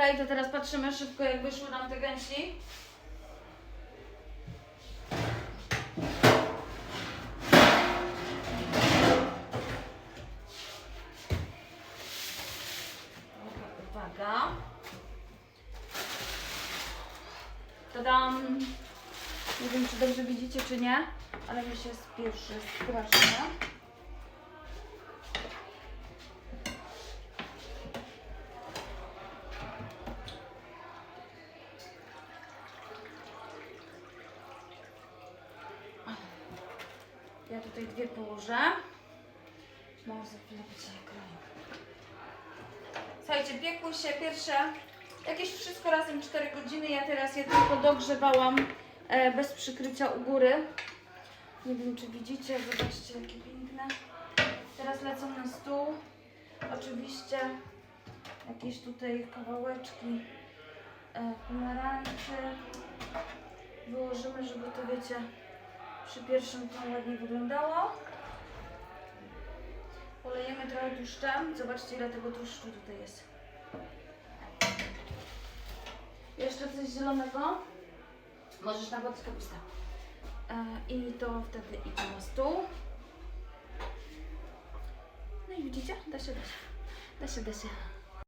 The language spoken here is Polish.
Okej, to teraz patrzymy szybko, jak wyszły nam te gęsi. Uwaga. Tadam. Nie wiem, czy dobrze widzicie, czy nie, ale mi się spieszy strasznie. Ja tutaj dwie położę. Może za chwilę będzie kroi. Słuchajcie, piekły się pierwsze jakieś wszystko razem 4 godziny. Ja teraz je tylko dogrzewałam e, bez przykrycia u góry. Nie wiem, czy widzicie, zobaczcie jakie piękne. Teraz lecą na stół. Oczywiście jakieś tutaj kawałeczki e, pomarańczy. Wyłożymy, żeby to wiecie, przy pierwszym to ładnie wyglądało. Polejemy trochę tłuszczem. Zobaczcie ile tego tłuszczu tutaj jest. Jeszcze coś zielonego. Możesz nawet kapusta. E, I to wtedy idzie na stół. No i widzicie? Da się, da się. Da się, da się.